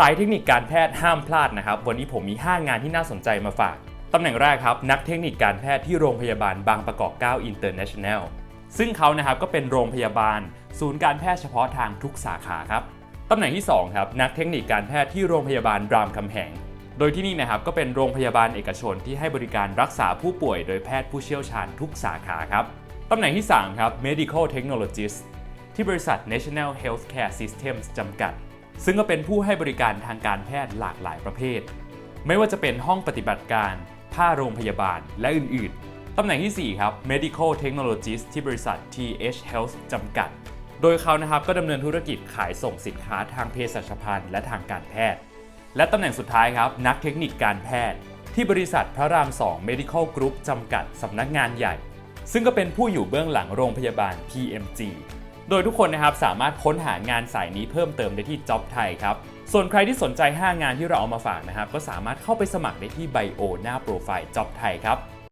สายเทคนิคการแพทย์ห้ามพลาดนะครับ วันนี้ผมมี 5 งานที่น่าสนใจมาฝาก ตำแหน่งแรกครับ นักเทคนิคการแพทย์ที่โรงพยาบาลบางประกอบ 9 International ซึ่งเขานะครับก็เป็นโรงพยาบาล ศูนย์การแพทย์เฉพาะทางทุกสาขาครับ ตำแหน่งที่ 2 ครับ นักเทคนิคการแพทย์ที่โรงพยาบาลรามคำแหง โดยที่นี่นะครับก็เป็นโรงพยาบาลเอกชนที่ให้บริการรักษาผู้ป่วย โดยแพทย์ผู้เชี่ยวชาญทุกสาขาครับ ตำแหน่งที่ 3 ครับ medical technologist ที่บริษัท National Healthcare Systems จำกัด ซึ่งก็เป็นผู้ให้บริการทางการแพทย์หลากหลายประเภท ไม่ว่าจะเป็นห้องปฏิบัติการผ้าโรงพยาบาล และอื่น ๆ ตำแหน่งทีสี่4 ครับ medical technologist ที่บริษัท TH Health จำกัด โดยเขานะครับก็ดำเนินธุรกิจขายส่งสินค้าทางเภสัชพันธ์และทางการแพทย์ และตำแหน่งสุดท้ายครับ นักเทคนิคการแพทย์ ที่บริษัทพระราม 2 Medical Group จำกัดสำนักงานใหญ่ ซึ่งก็เป็นผู้อยู่เบื้องหลังโรงพยาบาล PMG โดยทุกคนนะครับสามารถค้นหางานสายนี้เพิ่มเติมได้ที่ Job ไทยครับ ส่วนใครที่สนใจ 5 งานที่เราเอามาฝากนะครับ ก็สามารถเข้าไปสมัครได้ที่ไบโอหน้าโปรไฟล์ Job ไทยครับ